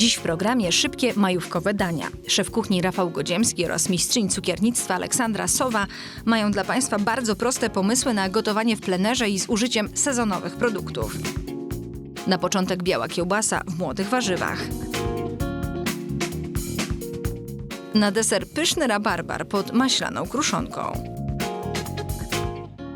Dziś w programie szybkie majówkowe dania. Szef kuchni Rafał Godziemski oraz mistrzyni cukiernictwa Aleksandra Sowa mają dla Państwa bardzo proste pomysły na gotowanie w plenerze i z użyciem sezonowych produktów. Na początek biała kiełbasa w młodych warzywach. Na deser pyszny rabarbar pod maślaną kruszonką.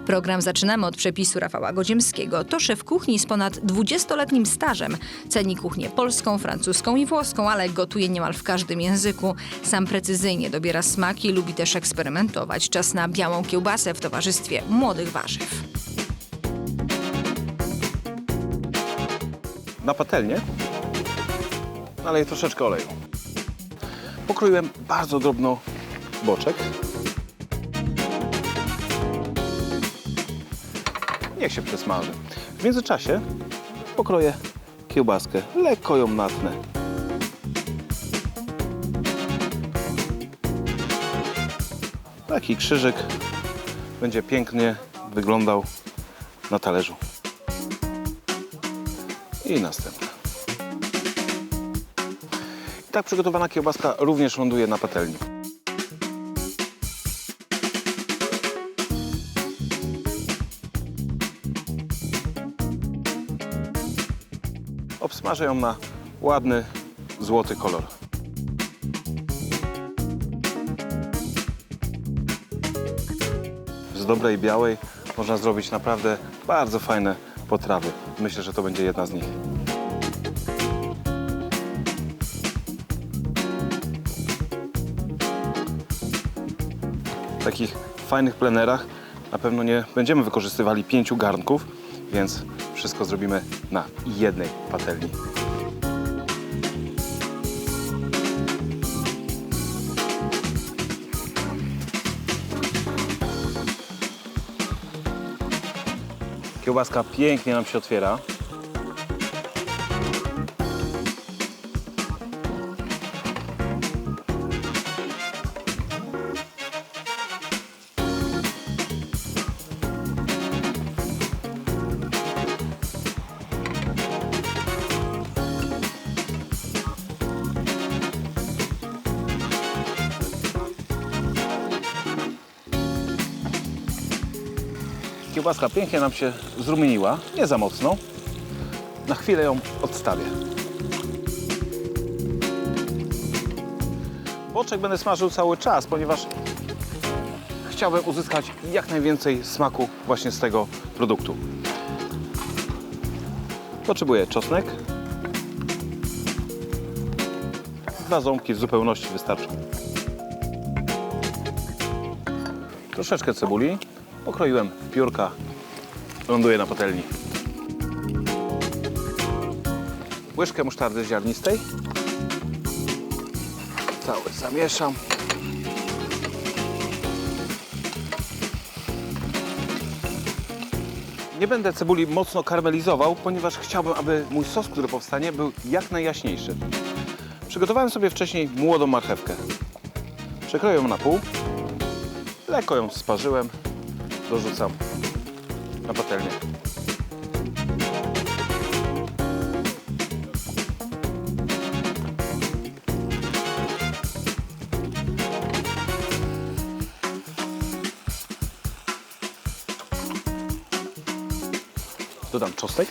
Program zaczynamy od przepisu Rafała Godziemskiego. To szef kuchni z ponad 20-letnim stażem. Ceni kuchnię polską, francuską i włoską, ale gotuje niemal w każdym języku. Sam precyzyjnie dobiera smaki, lubi też eksperymentować. Czas na białą kiełbasę w towarzystwie młodych warzyw. na patelnię naleję troszeczkę oleju. Pokroiłem bardzo drobno boczek. Niech się przesmaży. W międzyczasie pokroję kiełbaskę. Lekko ją natnę. Taki krzyżyk będzie pięknie wyglądał na talerzu. I następna. I tak przygotowana kiełbaska również ląduje na patelni. Obsmażę ją na ładny, złoty kolor. Z dobrej białej można zrobić naprawdę bardzo fajne potrawy. Myślę, że to będzie jedna z nich. W takich fajnych plenerach na pewno nie będziemy wykorzystywali pięciu garnków, więc wszystko zrobimy na jednej patelni. Kiełbaska pięknie nam się otwiera. Kiełbaska pięknie nam się zrumieniła, nie za mocno. Na chwilę ją odstawię. Boczek będę smażył cały czas, ponieważ chciałbym uzyskać jak najwięcej smaku właśnie z tego produktu. Potrzebuję czosnek. Dwa ząbki w zupełności wystarczą. Troszeczkę cebuli. Pokroiłem piórka. Ląduje na patelni. Łyżkę musztardy ziarnistej. Cały zamieszam. Nie będę cebuli mocno karmelizował, ponieważ chciałbym, aby mój sos, który powstanie, był jak najjaśniejszy. Przygotowałem sobie wcześniej młodą marchewkę. Przekroję ją na pół. Lekko ją sparzyłem. Dorzucam na patelnię. Dodam czosnek.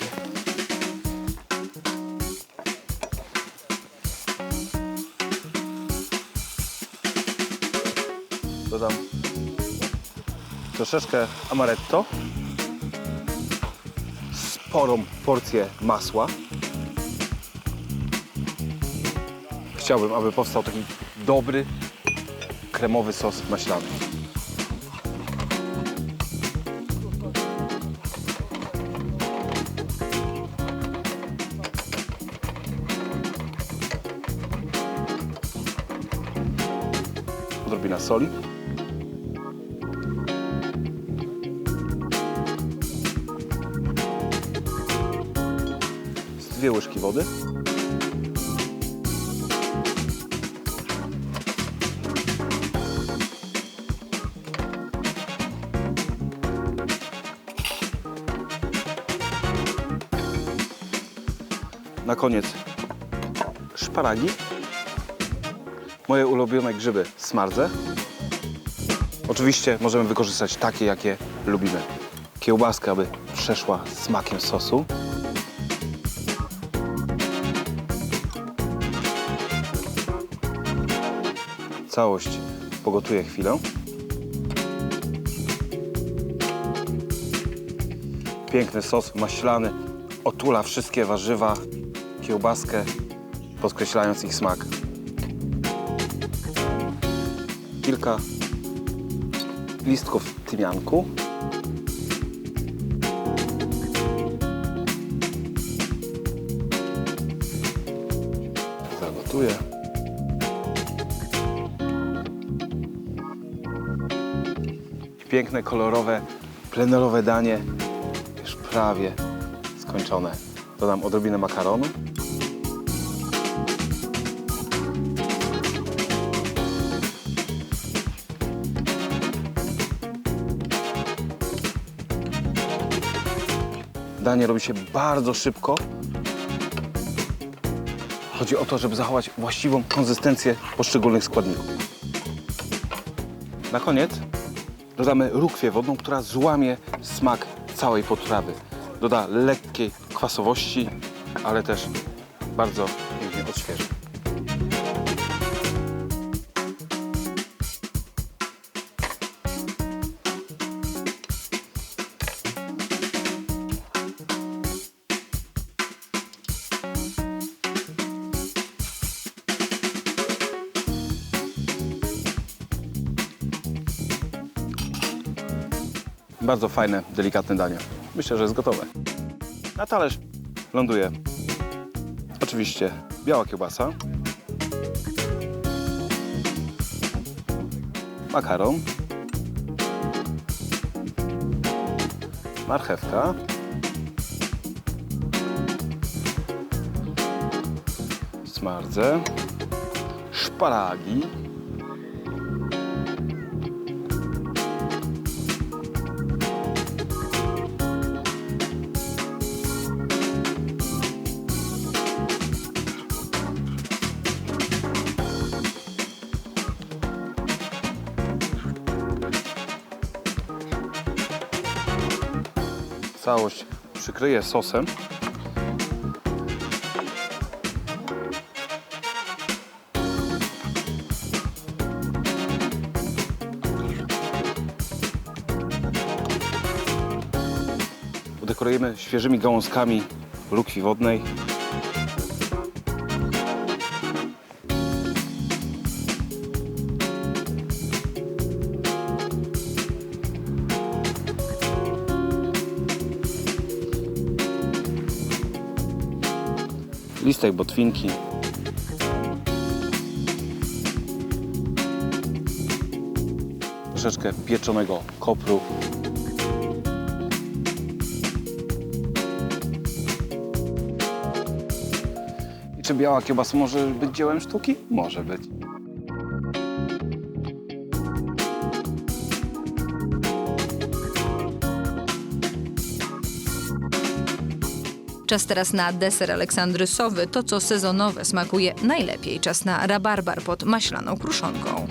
Troszeczkę amaretto, sporą porcję masła. Chciałbym, aby powstał taki dobry, kremowy sos maślany. Odrobina soli. Dwie łyżki wody. Na koniec szparagi, moje ulubione grzyby smardze. Oczywiście możemy wykorzystać takie, jakie lubimy. Kiełbaskę, aby przeszła smakiem sosu. Całość pogotuję chwilę. Piękny sos maślany otula wszystkie warzywa, kiełbaskę, podkreślając ich smak. Kilka listków tymianku. Piękne, kolorowe, plenerowe danie. Już prawie skończone. Dodam odrobinę makaronu. Danie robi się bardzo szybko. Chodzi o to, żeby zachować właściwą konsystencję poszczególnych składników. Na koniec dodamy rukwię wodną, która złamie smak całej potrawy. Doda lekkiej kwasowości, ale też bardzo pięknie odświeży. Bardzo fajne, delikatne danie. Myślę, że jest gotowe. Na talerz ląduje oczywiście biała kiełbasa, makaron, marchewka, smardze, szparagi, Całość przykryję sosem. Udekorujemy świeżymi gałązkami lukwi wodnej. Listek botwinki. Troszeczkę pieczonego kopru. Czy biała kiełbasa może być dziełem sztuki? Może być. Czas teraz na deser aleksandrysowy, to co sezonowe smakuje najlepiej. Czas na rabarbar pod maślaną kruszonką.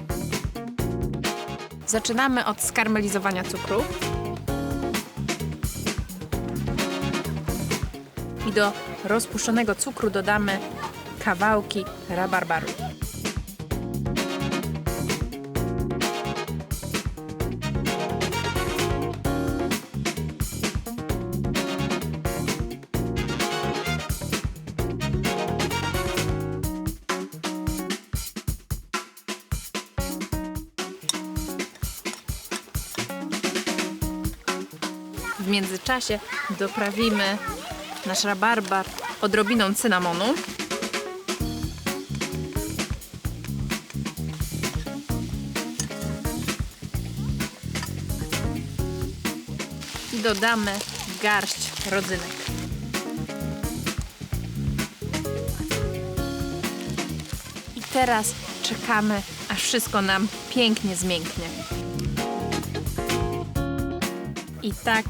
Zaczynamy od skarmelizowania cukru. I do rozpuszczonego cukru dodamy kawałki rabarbaru. Międzyczasie doprawimy nasz rabarbar odrobiną cynamonu. I dodamy garść rodzynek. I teraz czekamy, aż wszystko nam pięknie zmięknie. I tak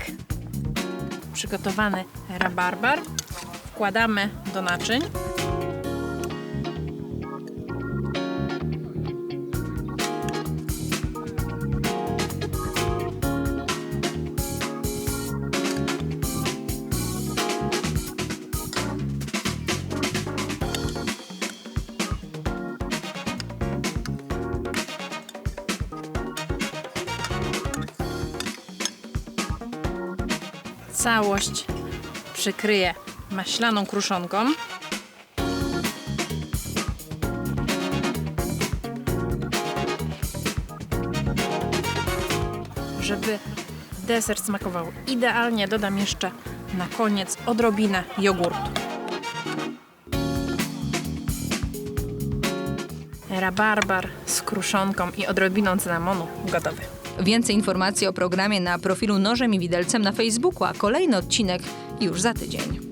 przygotowany rabarbar wkładamy do naczyń. Całość przykryję maślaną kruszonką. Żeby deser smakował idealnie, dodam jeszcze na koniec odrobinę jogurtu. Rabarbar z kruszonką i odrobiną cynamonu gotowy. Więcej informacji o programie na profilu Nożem i Widelcem na Facebooku, a kolejny odcinek już za tydzień.